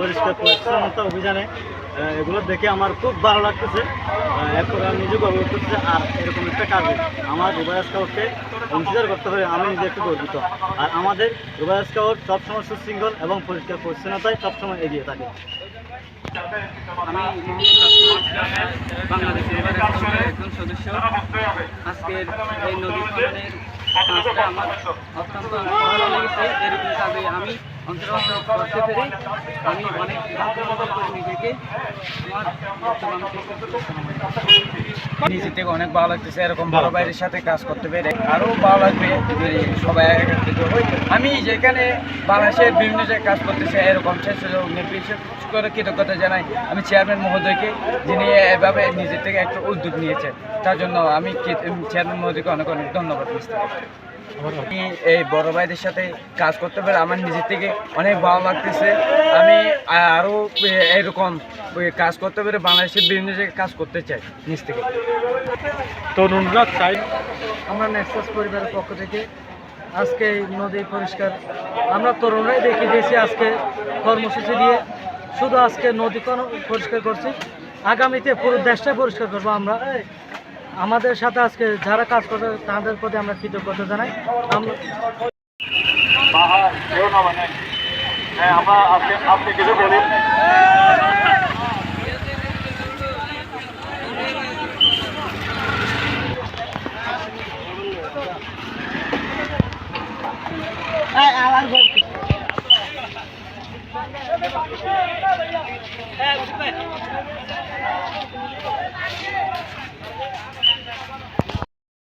পরিষ্কার পরিচ্ছন্নতা অভিযানে এগুলো দেখে আমার খুব ভালো লাগতেছে। এরপর আমি নিজে গর্ব করতেছি, আর এরকম একটা কাজে আমার রুবাই স্কাউটকে অংশীদার করতে হবে আমি নিজে একটু গর্বিত। আর আমাদের রুবাই স্কাউট সবসময় সুশৃঙ্খল এবং পরিষ্কার পরিচ্ছন্নতায় সবসময় এগিয়ে থাকে। আমি বাংলাদেশের একজন সদস্য। আজকের এই নদী খননের কাজটা আমার অত্যন্ত ভালো লেগেছে। কাজে আমি অংশগ্রহণ করতে পেরে আমি অনেক নিজেকে নিজের থেকে অনেক ভালো লাগতেছে, এরকম বড় ভাইয়ের সাথে কাজ করতে পেরে আরও ভালো লাগবে যদি সবাই একত্রিত হই। আমি যেখানে বাংলাদেশের বিভিন্ন জায়গায় কাজ করতেছে, এরকম বিশেষ করে কৃতজ্ঞতা জানাই। আমি চেয়ারম্যান মহোদয়কে, যিনি এভাবে নিজের থেকে একটা উদ্যোগ নিয়েছেন, তার জন্য আমি চেয়ারম্যান মহোদয়কে অনেক অনেক ধন্যবাদ আমি এই বড় ভাইদের সাথে কাজ করতে পারে আমার নিজের থেকে অনেক ভালো লাগতেছে। আমি আরও এরকম ওই কাজ করতে পারে বাংলাদেশের বিভিন্ন জায়গায় কাজ করতে চাই নিজ থেকে। তরুণরা চাই আমরা নেক্সাস পরিবারের পক্ষ থেকে আজকে এই নদী পরিষ্কার। আমরা তরুণরাই দেখিয়ে দিয়েছি আজকে কর্মসূচি দিয়ে। শুধু আজকে নদী কোনো পরিষ্কার করছি। আগামীতে পুরো দেশটাই পরিষ্কার করব আমরা। আমাদের সাথে আজকে যারা কাজ করে তাদের প্রতি আমরা কৃতজ্ঞতা জানাই। আমরা হ্যাঁ আপনি কিছু বলি। হ্যাঁ